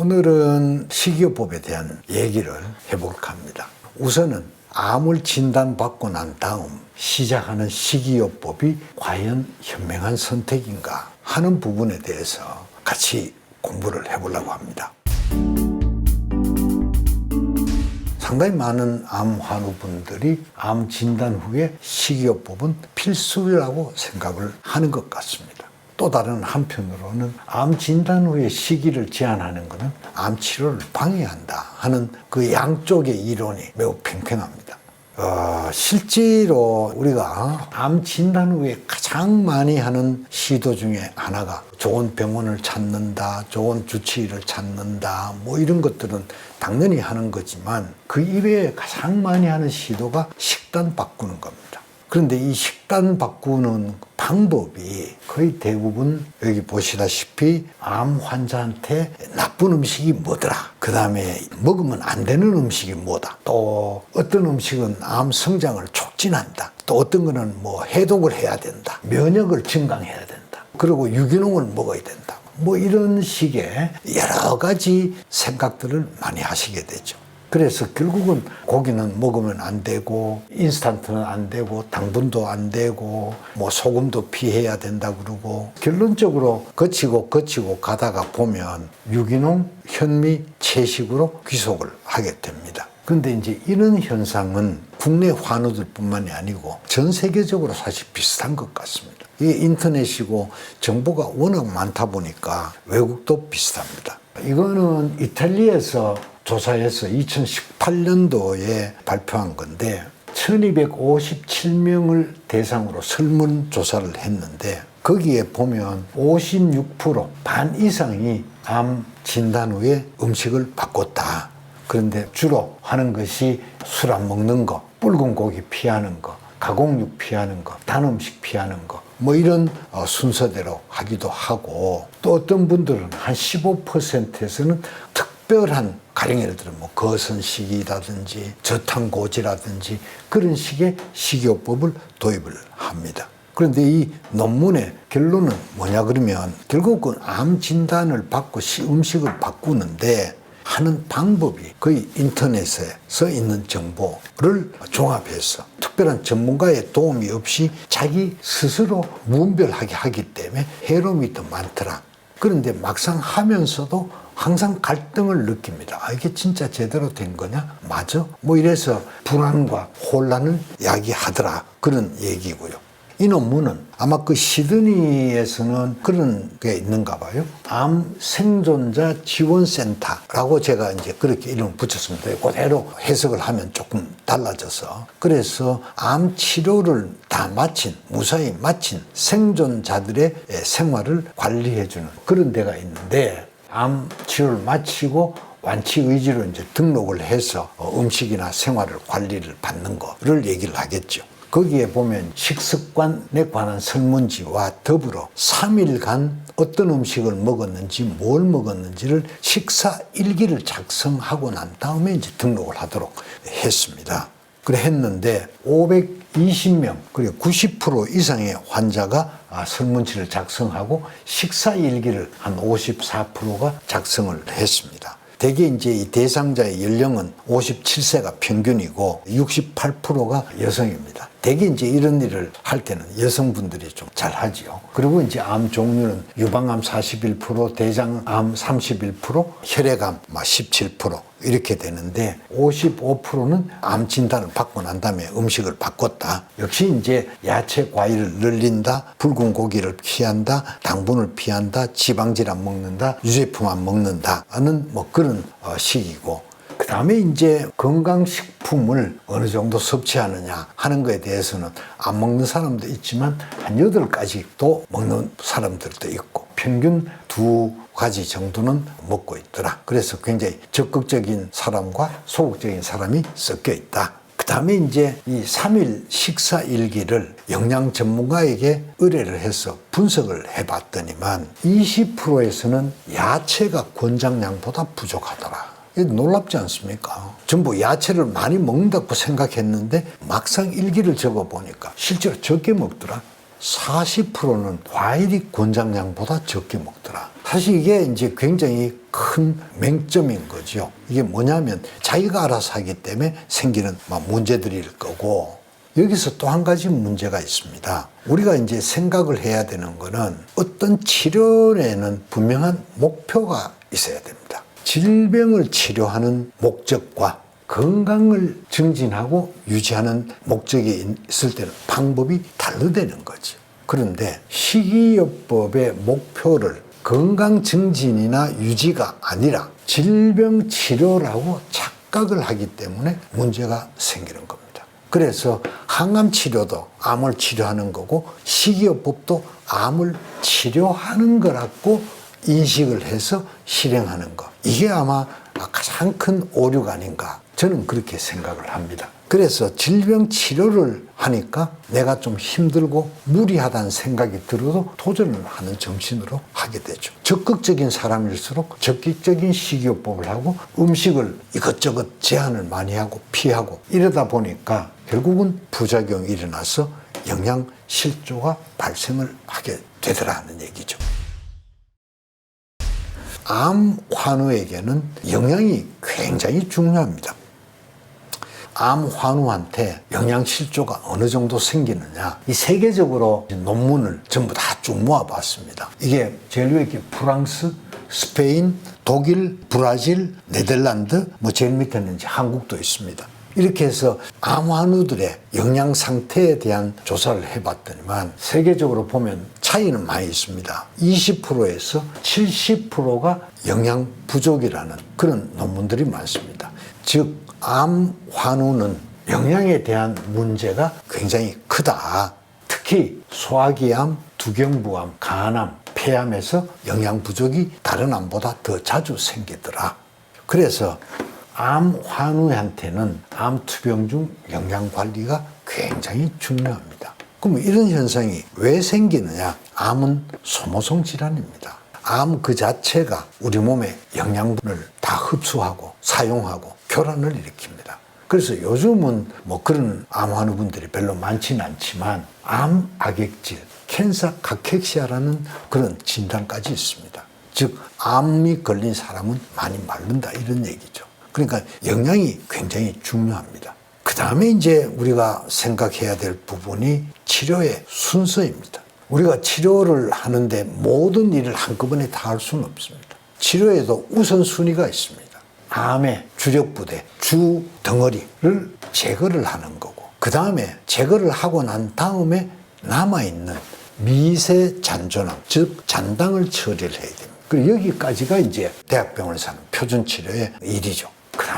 오늘은 식이요법에 대한 얘기를 해볼까 합니다. 우선은 암을 진단받고 난 다음 시작하는 식이요법이 과연 현명한 선택인가 하는 부분에 대해서 같이 공부를 해보려고 합니다. 상당히 많은 암 환우분들이 암 진단 후에 식이요법은 필수라고 생각을 하는 것 같습니다. 또 다른 한편으로는 암 진단 후에 식이를 제한하는 것은 암 치료를 방해한다 하는 그 양쪽의 이론이 매우 팽팽합니다. 어, 실제로 우리가 암 진단 후에 가장 많이 하는 시도 중에 하나가 좋은 병원을 찾는다, 좋은 주치의를 찾는다, 뭐 이런 것들은 당연히 하는 거지만 그 이외에 가장 많이 하는 시도가 식단 바꾸는 겁니다. 그런데 이 식단 바꾸는 방법이 거의 대부분 여기 보시다시피 암 환자한테 나쁜 음식이 뭐더라. 그 다음에 먹으면 안 되는 음식이 뭐다. 또 어떤 음식은 암 성장을 촉진한다. 또 어떤 거는 뭐 해독을 해야 된다. 면역을 증강해야 된다. 그리고 유기농을 먹어야 된다. 뭐 이런 식의 여러 가지 생각들을 많이 하시게 되죠. 그래서 결국은 고기는 먹으면 안 되고 인스턴트는 안 되고 당분도 안 되고 뭐 소금도 피해야 된다 그러고 결론적으로 거치고 거치고 가다가 보면 유기농 현미 채식으로 귀속을 하게 됩니다. 근데 이제 이런 현상은 국내 환우들뿐만이 아니고 전 세계적으로 사실 비슷한 것 같습니다. 이게 인터넷이고 정보가 워낙 많다 보니까 외국도 비슷합니다. 이거는 이탈리아에서 조사해서 2018년도에 발표한 건데 1257명을 대상으로 설문 조사를 했는데 거기에 보면 56%반 이상이 암 진단 후에 음식을 바꿨다. 그런데 주로 하는 것이 술 안 먹는 거, 붉은 고기 피하는 거, 가공육 피하는 거, 단 음식 피하는 거, 뭐 이런 어, 순서대로 하기도 하고 또 어떤 분들은 한 15%에서는 특 별한 가령 예를 들어 뭐 거선식이라든지 저탄고지라든지 그런 식의 식이요법을 도입을 합니다. 그런데 이 논문의 결론은 뭐냐 그러면 결국은 암 진단을 받고 시- 음식을 바꾸는데 하는 방법이 거의 인터넷에 써 있는 정보를 종합해서 특별한 전문가의 도움이 없이 자기 스스로 무분별하게 하기 때문에 해로움이 더 많더라. 그런데 막상 하면서도 항상 갈등을 느낍니다. 아, 이게 진짜 제대로 된 거냐? 맞아? 뭐 이래서 불안과 혼란을 야기하더라. 그런 얘기고요. 이 논문은 아마 그 시드니에서는 그런 게 있는가 봐요. 암 생존자 지원센터라고 제가 이제 그렇게 이름을 붙였습니다. 그대로 해석을 하면 조금 달라져서. 그래서 암 치료를 다 마친, 무사히 마친 생존자들의 생활을 관리해주는 그런 데가 있는데 암 치료를 마치고 완치 의지로 이제 등록을 해서 어, 음식이나 생활을 관리를 받는 거를 얘기를 하겠죠. 거기에 보면 식습관에 관한 설문지와 더불어 3일간 어떤 음식을 먹었는지 뭘 먹었는지를 식사 일기를 작성하고 난 다음에 이제 등록을 하도록 했습니다. 그래 했는데 520명 그리고 90% 이상의 환자가 아, 설문지를 작성하고 식사 일기를 한 54%가 작성을 했습니다. 대개 이제 이 대상자의 연령은 57세가 평균이고 68%가 여성입니다. 대개 이제 이런 일을 할 때는 여성분들이 좀 잘 하지요. 그리고 이제 암 종류는 유방암 41%, 대장암 31%, 혈액암 막 17% 이렇게 되는데 55%는 암 진단을 받고 난 다음에 음식을 바꿨다. 역시 이제 야채 과일을 늘린다, 붉은 고기를 피한다, 당분을 피한다, 지방질 안 먹는다, 유제품 안 먹는다 하는 뭐 그런 어, 식이고 그 다음에 이제 건강식품을 어느 정도 섭취하느냐 하는 거에 대해서는 안 먹는 사람도 있지만 한 여덟 가지도 먹는 사람들도 있고 평균 두 가지 정도는 먹고 있더라. 그래서 굉장히 적극적인 사람과 소극적인 사람이 섞여 있다. 그 다음에 이제 이 3일 식사 일기를 영양 전문가에게 의뢰를 해서 분석을 해봤더니만 20%에서는 야채가 권장량보다 부족하더라. 놀랍지 않습니까? 전부 야채를 많이 먹는다고 생각했는데 막상 일기를 적어 보니까 실제로 적게 먹더라. 40%는 과일이 권장량보다 적게 먹더라. 사실 이게 이제 굉장히 큰 맹점인 거죠. 이게 뭐냐면 자기가 알아서 하기 때문에 생기는 막 문제들일 거고 여기서 또 한 가지 문제가 있습니다. 우리가 이제 생각을 해야 되는 거는 어떤 치료에는 분명한 목표가 있어야 됩니다. 질병을 치료하는 목적과 건강을 증진하고 유지하는 목적이 있을 때는 방법이 다르다는 거죠. 그런데 식이요법의 목표를 건강 증진이나 유지가 아니라 질병 치료라고 착각을 하기 때문에 문제가 생기는 겁니다. 그래서 항암 치료도 암을 치료하는 거고 식이요법도 암을 치료하는 거라고 인식을 해서 실행하는 것. 이게 아마 가장 큰 오류가 아닌가. 저는 그렇게 생각을 합니다. 그래서 질병 치료를 하니까 내가 좀 힘들고 무리하다는 생각이 들어도 도전을 하는 정신으로 하게 되죠. 적극적인 사람일수록 적극적인 식이요법을 하고 음식을 이것저것 제한을 많이 하고 피하고 이러다 보니까 결국은 부작용이 일어나서 영양 실조가 발생을 하게 되더라는 얘기죠. 암 환우에게는 영양이 굉장히 중요합니다. 암 환우한테 영양 실조가 어느 정도 생기느냐 이 세계적으로 논문을 전부 다 쭉 모아봤습니다. 이게 제일 위에 프랑스, 스페인, 독일, 브라질, 네덜란드 뭐 제일 밑에는 이제 한국도 있습니다. 이렇게 해서 암 환우들의 영양 상태에 대한 조사를 해봤더니만 세계적으로 보면 차이는 많이 있습니다. 20%에서 70%가 영양 부족이라는 그런 논문들이 많습니다. 즉, 암 환우는 영양에 대한 문제가 굉장히 크다. 특히 소화기암, 두경부암, 간암, 폐암에서 영양 부족이 다른 암보다 더 자주 생기더라. 그래서 암 환우한테는 암 투병 중 영양 관리가 굉장히 중요합니다. 그럼 이런 현상이 왜 생기느냐? 암은 소모성 질환입니다. 암 그 자체가 우리 몸에 영양분을 다 흡수하고 사용하고 교란을 일으킵니다. 그래서 요즘은 뭐 그런 암 환우분들이 별로 많지는 않지만 암 악액질, 캔사 카케시아라는 그런 진단까지 있습니다. 즉 암이 걸린 사람은 많이 마른다 이런 얘기죠. 그러니까 영양이 굉장히 중요합니다. 그 다음에 이제 우리가 생각해야 될 부분이 치료의 순서입니다. 우리가 치료를 하는데 모든 일을 한꺼번에 다 할 수는 없습니다. 치료에도 우선순위가 있습니다. 암의 주력 부대, 주 덩어리를 제거를 하는 거고, 그 다음에 제거를 하고 난 다음에 남아있는 미세 잔존암, 즉 잔당을 처리를 해야 됩니다. 그리고 여기까지가 이제 대학병원에서 하는 표준 치료의 일이죠.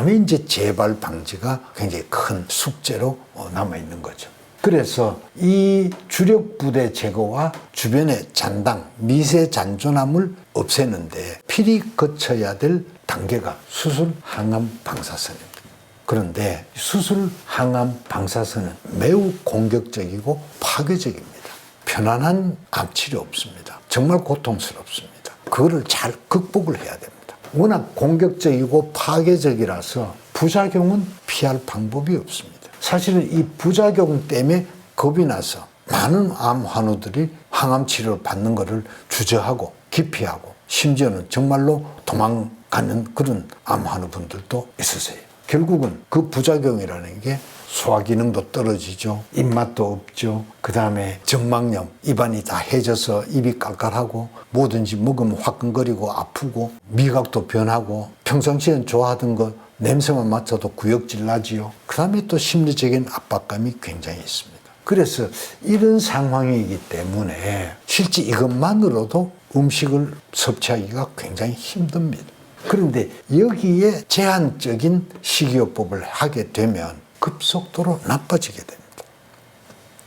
그 다음에 이제 재발 방지가 굉장히 큰 숙제로 어, 남아 있는 거죠. 그래서 이 주력 부대 제거와 주변의 잔당, 미세 잔존암을 없애는데 필히 거쳐야 될 단계가 수술 항암 방사선입니다. 그런데 수술 항암 방사선은 매우 공격적이고 파괴적입니다. 편안한 암 치료 없습니다. 정말 고통스럽습니다. 그거를 잘 극복을 해야 됩니다. 워낙 공격적이고 파괴적이라서 부작용은 피할 방법이 없습니다. 사실은 이 부작용 때문에 겁이 나서 많은 암 환우들이 항암 치료를 받는 것을 주저하고 기피하고 심지어는 정말로 도망가는 그런 암 환우분들도 있으세요. 결국은 그 부작용이라는 게 소화 기능도 떨어지죠. 입맛도 없죠. 그 다음에 점막염, 입안이 다 해져서 입이 깔깔하고 뭐든지 먹으면 화끈거리고 아프고 미각도 변하고 평상시엔 좋아하던 거 냄새만 맡아도 구역질 나지요. 그 다음에 또 심리적인 압박감이 굉장히 있습니다. 그래서 이런 상황이기 때문에 실제 이것만으로도 음식을 섭취하기가 굉장히 힘듭니다. 그런데 여기에 제한적인 식이요법을 하게 되면 급속도로 나빠지게 됩니다.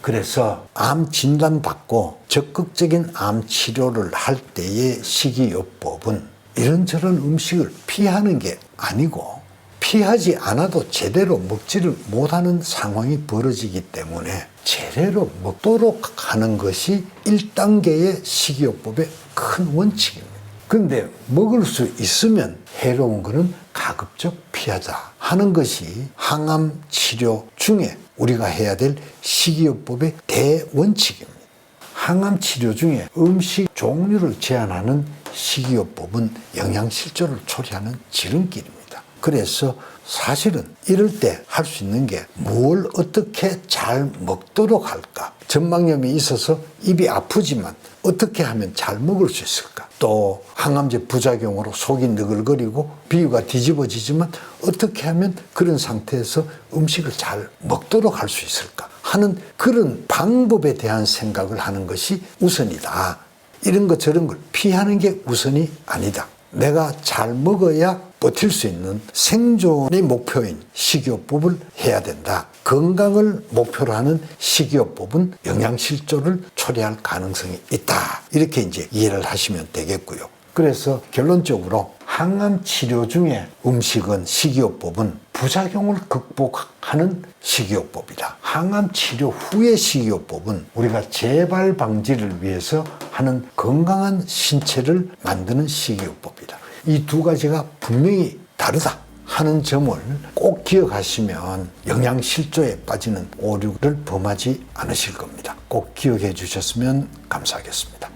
그래서 암 진단 받고 적극적인 암 치료를 할 때의 식이요법은 이런저런 음식을 피하는 게 아니고 피하지 않아도 제대로 먹지를 못하는 상황이 벌어지기 때문에 제대로 먹도록 하는 것이 1단계의 식이요법의 큰 원칙입니다. 근데 먹을 수 있으면 해로운 것은 가급적 피하자 하는 것이 항암 치료 중에 우리가 해야 될 식이요법의 대원칙입니다. 항암 치료 중에 음식 종류를 제한하는 식이요법은 영양실조를 초래하는 지름길입니다. 그래서 사실은 이럴 때 할 수 있는 게 뭘 어떻게 잘 먹도록 할까? 전망염이 있어서 입이 아프지만 어떻게 하면 잘 먹을 수 있을까? 또 항암제 부작용으로 속이 느글거리고 비위가 뒤집어지지만 어떻게 하면 그런 상태에서 음식을 잘 먹도록 할 수 있을까? 하는 그런 방법에 대한 생각을 하는 것이 우선이다. 이런 것 저런 걸 피하는 게 우선이 아니다. 내가 잘 먹어야 버틸 수 있는 생존의 목표인 식이요법을 해야 된다. 건강을 목표로 하는 식이요법은 영양실조를 초래할 가능성이 있다. 이렇게 이제 이해를 하시면 되겠고요. 그래서 결론적으로 항암 치료 중에 음식은 식이요법은 부작용을 극복하는 식이요법이다. 항암 치료 후의 식이요법은 우리가 재발 방지를 위해서 하는 건강한 신체를 만드는 식이요법이다. 이 두 가지가 분명히 다르다. 하는 점을 꼭 기억하시면 영양실조에 빠지는 오류를 범하지 않으실 겁니다. 꼭 기억해 주셨으면 감사하겠습니다.